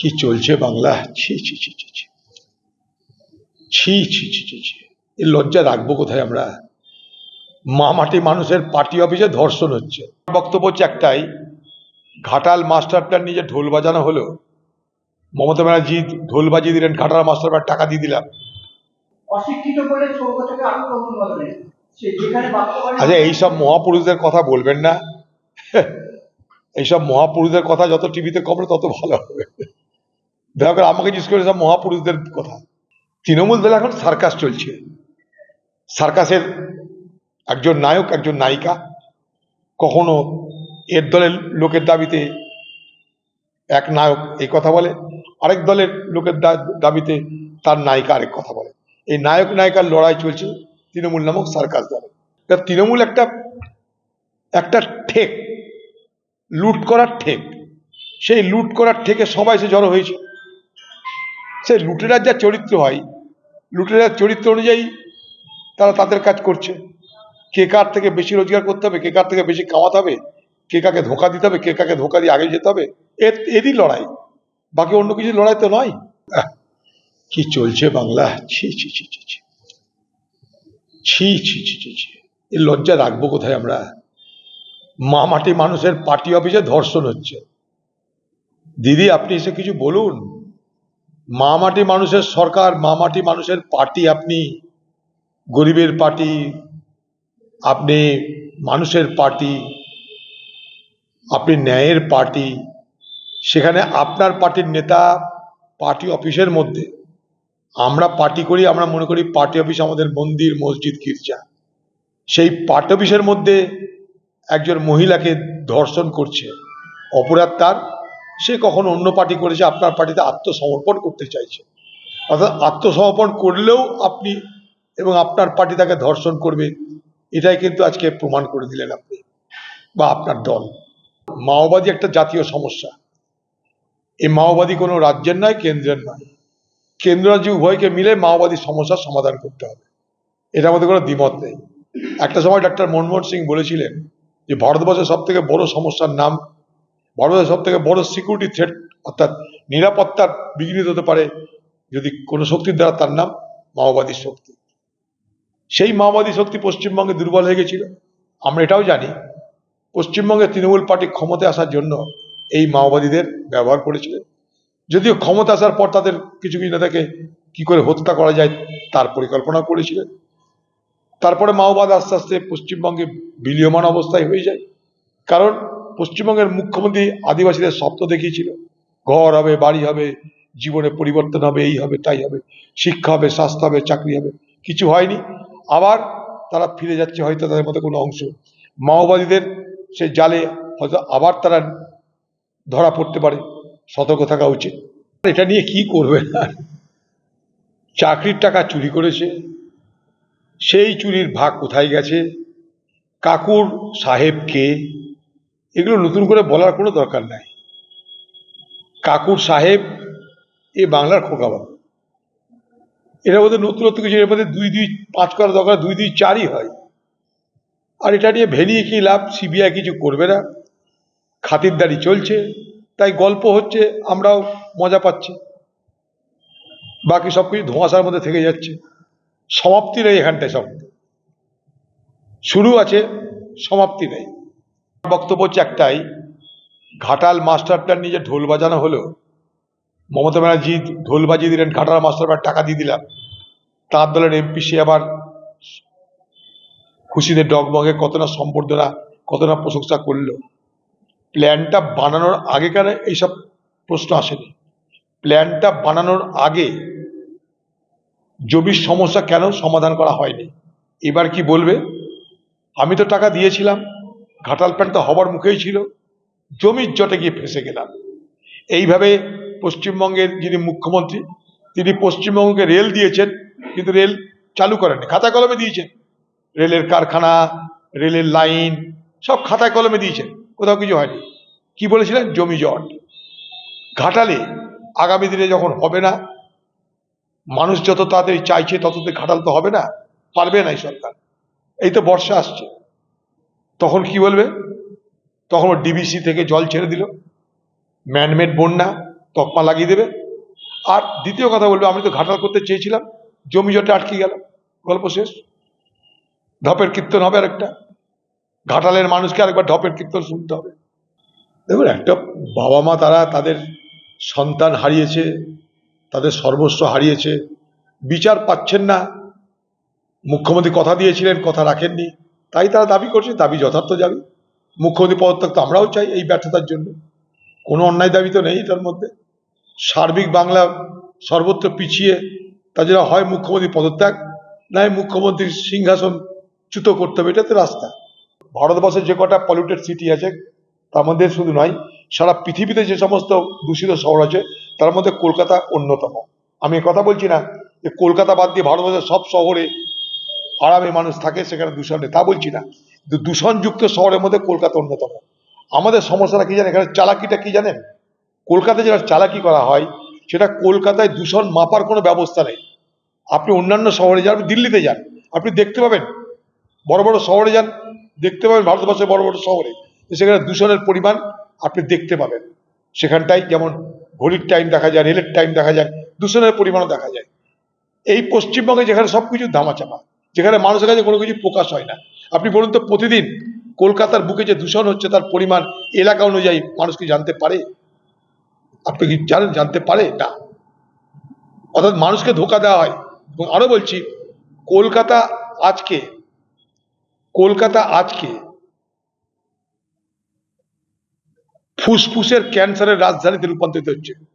কি চলছে বাংলা? ছি ছি ছি ছি ছি। ছি ছি ছি ছি ছি। এর লজ্জা রাখব কোথায় আমরা? মা মাটি মানুষের পার্টি অফিসে ধর্ষণ হচ্ছে। বক্তব্য হচ্ছে একটাই ঘাটাল মাস্টার প্ল্যান নিয়ে ঢোল বাজানো হলো মমতা ব্যানার্জি ঢোল বাজিয়ে দিলেন ঘাটাল মাস্টার প্ল্যান টাকা দিয়ে দিলাম। আচ্ছা এইসব মহাপুরুষদের কথা বলবেন না। এইসব মহাপুরুষদের কথা যত টিভিতে কমবে তত ভালো হবে। দয়া করে আমাকে জিজ্ঞেস করে সব মহাপুরুষদের কথা। তৃণমূল দলে এখন সার্কাস চলছে। সার্কাসের একজন নায়ক, একজন নায়িকা। কখনো এর দলের লোকের দাবিতে এক নায়ক এই কথা বলে, আরেক দলের লোকের দাবিতে তার নায়িকা আরেক কথা বলে। এই নায়ক নায়িকার লড়াই চলছে তৃণমূল নামক সার্কাস দলে। তৃণমূল একটা একটা ঠেক, লুট করার ঠেক। সেই লুট করার ঠেকে সবাই সে জড়ো হয়েছে। সেই লুটেরার যা চরিত্র হয় লুটেরার চরিত্র অনুযায়ী তারা তাদের কাজ করছে। কে কার থেকে বেশি রোজগার করতে হবে, কে কার থেকে বেশি কামাতে হবে, কে কাকে ধোকা দিতে হবে, কে কাকে ধোকা দিয়ে আগে যেতে হবে এর এরই লড়াই। বাকি অন্য কিছু লড়াই তো নয়। কি চলছে বাংলা? ছি ছি ছি ছি ছি। ছি ছি ছি ছি ছি। এর লজ্জা রাখব কোথায় আমরা? মা মাটি মানুষের পার্টি অফিসে ধর্ষণ হচ্ছে। দিদি, আপনি এসে কিছু বলুন। মা মাটি মানুষের সরকার, মামাটি মানুষের পার্টি আপনি, গরিবের পার্টি, আপনি মানুষের পার্টি, আপনি ন্যায়ের পার্টি, সেখানে আপনার পার্টির নেতা পার্টি অফিসের মধ্যে। আমরা পার্টি করি, আমরা মনে করি পার্টি অফিস আমাদের মন্দির, মসজিদ, গির্জা। সেই পার্টি অফিসের মধ্যে একজন মহিলাকে ধর্ষণ করছে। অপরাধ তার সে কখনো অন্য পার্টি করেছে, আপনার পার্টিতে আত্মসমর্পণ করতে চাইছে। অর্থাৎ আত্মসমর্পণ করলেও আপনি এবং আপনার পার্টি তাকে ধর্ষণ করবে, এটাই কিন্তু আজকে প্রমাণ করে দিলেন আপনি বা আপনার দল। মাওবাদী একটা জাতীয় সমস্যা। এই মাওবাদী কোনো রাজ্যের নয়, কেন্দ্রের নয়। কেন্দ্র উভয়কে মিলে মাওবাদী সমস্যার সমাধান করতে হবে। এটার মধ্যে কোনো দ্বিমত নেই। একটা সময় ডাক্তার মনমোহন সিং বলেছিলেন যে, ভারতবর্ষের সব থেকে বড় সমস্যার নাম ভারতবর্ষের সব থেকে বড় সিকিউরিটি থ্রেট অর্থাৎ নিরাপত্তার বিঘ্নিত হতে পারে যদি কোনো শক্তির দ্বারা তার নাম মাওবাদী শক্তি। সেই মাওবাদী শক্তি পশ্চিমবঙ্গে দুর্বল হয়ে গেছিল। আমরা এটাও জানি, পশ্চিমবঙ্গে তৃণমূল পার্টি ক্ষমতায় আসার জন্য এই মাওবাদীদের ব্যবহার করেছিলেন যদিও ক্ষমতা আসার পর তাদের কিছু কিছু নেতাকে কী করে হত্যা করা যায় তার পরিকল্পনা করেছিলেন। তারপরে মাওবাদ আস্তে আস্তে পশ্চিমবঙ্গে বিলীয়মান অবস্থায় হয়ে যায়। কারণ পশ্চিমবঙ্গের মুখ্যমন্ত্রী আদিবাসীদের স্বপ্ন দেখিয়েছিল। ঘর হবে, বাড়ি হবে, জীবনে পরিবর্তন হবে, এই হবে, তাই হবে। শিক্ষা হবে, স্বাস্থ্য হবে, চাকরি হবে। কিছু হয়নি। আবার তারা ফিরে যাচ্ছে হয়তো তাদের মধ্যে কোনো অংশ। মাওবাদীদের সে জালে হয়তো আবার তারা ধরা পড়তে পারে। সতর্ক থাকা উচিত। এটা নিয়ে কি করবে? চাকরির টাকা চুরি করেছে। সেই চুরির ভাগ কোথায় গেছে? কাকুর সাহেবকে এগুলো নতুন করে বলার কোনো দরকার নাই। কাকুর সাহেব এ বাংলার খোকাবাবু মধ্যে নতুন নতুন কিছু এর মধ্যে দুই দুই পাঁচ করা দরকার, দুই দুই চারই হয়। আর এটা নিয়ে ভেনিয়ে কি লাভ, সিবিআই কিছু করবে না। খাতিরদারি চলছে, তাই গল্প হচ্ছে, আমরাও মজা পাচ্ছি। বাকি সব কিছু ধোঁয়াশার মধ্যে থেকে যাচ্ছে। সমাপ্তি নেই এখানটায় সব। শুরু আছে, সমাপ্তি নেই। বক্তব্য হচ্ছে একটাই, ঘাটাল মাস্টার প্ল্যান নিয়ে ঢোল বাজানো হলো, মমতা ব্যানার্জি ঢোল বাজিয়ে দিলেন, ঘাটাল মাস্টার প্ল্যান টাকা দিয়ে দিলাম, তার দলের এমপি সে আবার খুশিতে ডগমগে কত না সম্বর্ধনা কত না প্রশংসা করল। প্ল্যানটা বানানোর আগেকার এইসব প্রশ্ন আসেনি। প্ল্যানটা বানানোর আগে জমির সমস্যা কেন সমাধান করা হয়নি? এবার কি বলবে? আমি তো টাকা দিয়েছিলাম ঘাটাল প্যান্ট তো হবার মুখেই ছিল। জমির জটে গিয়ে ফেসে গেলাম। এইভাবে পশ্চিমবঙ্গের যিনি মুখ্যমন্ত্রী, তিনি পশ্চিমবঙ্গকে রেল দিয়েছেন, কিন্তু রেল চালু করেননি। খাতা কলমে দিয়েছেন। রেলের কারখানা, রেলের লাইন, সব খাতা কলমে দিয়েছেন। কোথাও কিছু হয়নি। কি বলেছিলেন? জমি জট। ঘাটালে আগামী দিনে যখন হবে না, মানুষ যত তাড়াতাড়ি চাইছে তত ঘাটাল তো হবে না, পারবে না এই সরকার। এই তো বর্ষা আসছে। তখন কি বলবে? তখন ডিবিসি থেকে জল ছেড়ে দিল। ম্যানমেড বন্যা, তকমা লাগিয়ে দেবে। আর দ্বিতীয় কথা বলবে, আমি তো ঘাটাল করতে চেয়েছিলাম, জমি জটে আটকে গেল। গল্প শেষ। ঢপের কীর্তন হবে আরেকটা। ঘাটালের মানুষকে আরেকবার ঢপের কীর্তন শুনতে হবে। দেখুন, একটা বাবা মা তারা তাদের সন্তান হারিয়েছে, তাদের সর্বস্ব হারিয়েছে। বিচার পাচ্ছেন না। মুখ্যমন্ত্রী কথা দিয়েছিলেন, কথা রাখেননি। তাই তারা দাবি করছে, দাবি যথার্থ দাবি মুখ্যমন্ত্রী পদত্যাগ তো আমরাও চাই এই ব্যর্থতার জন্য। কোনো অন্যায় দাবি তো নেই এটার মধ্যে। সার্বিক বাংলা সর্বত্র পিছিয়ে তা যেটা হয় মুখ্যমন্ত্রী পদত্যাগ নয় মুখ্যমন্ত্রীর সিংহাসন চ্যুত করতে হবে এটা তো রাস্তা। ভারতবর্ষের যে কটা পলিউটেড সিটি আছে, তার মধ্যে শুধু নয়, সারা পৃথিবীতে যে সমস্ত দূষিত শহর আছে, তার মধ্যে কলকাতা অন্যতম। আমি কথা বলছি না যে কলকাতা বাদ দিয়ে ভারতবর্ষের সব শহরে আরামে মানুষ থাকে, সেখানে দূষণ নেই। তা বলছি না। কিন্তু দূষণযুক্ত শহরের মধ্যে কলকাতা অন্যতম। আমাদের সমস্যাটা কি জানেন? এখানে চালাকিটা কি জানেন? কলকাতায় যেটা চালাকি করা হয়, সেটা কলকাতায় দূষণ মাপার কোনো ব্যবস্থা নেই। আপনি অন্যান্য শহরে যান দিল্লিতে যান, আপনি দেখতে পাবেন, বড় বড় শহরে যান, দেখতে পাবেন ভারতবর্ষের বড় বড় শহরে সেখানে দূষণের পরিমাণ আপনি দেখতে পাবেন। সেখানটায় যেমন ঘড়ির টাইম দেখা যায়, রেলের টাইম দেখা যায়, দূষণের পরিমাণও দেখা যায়। এই পশ্চিমবঙ্গে যেখানে সব কিছু ধামাচাপা। যেখানে মানুষের কাছে কোনো কিছু প্রকাশ হয় না। আপনি বলুন তো, প্রতিদিন কলকাতার বুকে যে দূষণ হচ্ছে, তার পরিমাণ এলাকা অনুযায়ী মানুষ কি জানতে পারে? আপনি কি জানেন, জানতে পারে? না। অর্থাৎ মানুষকে ধোকা দেওয়া হয়। এবং আরও বলছি, কলকাতা আজকে কলকাতা আজকে ফুসফুসের ক্যান্সারের রাজধানীতে রূপান্তরিত হচ্ছে।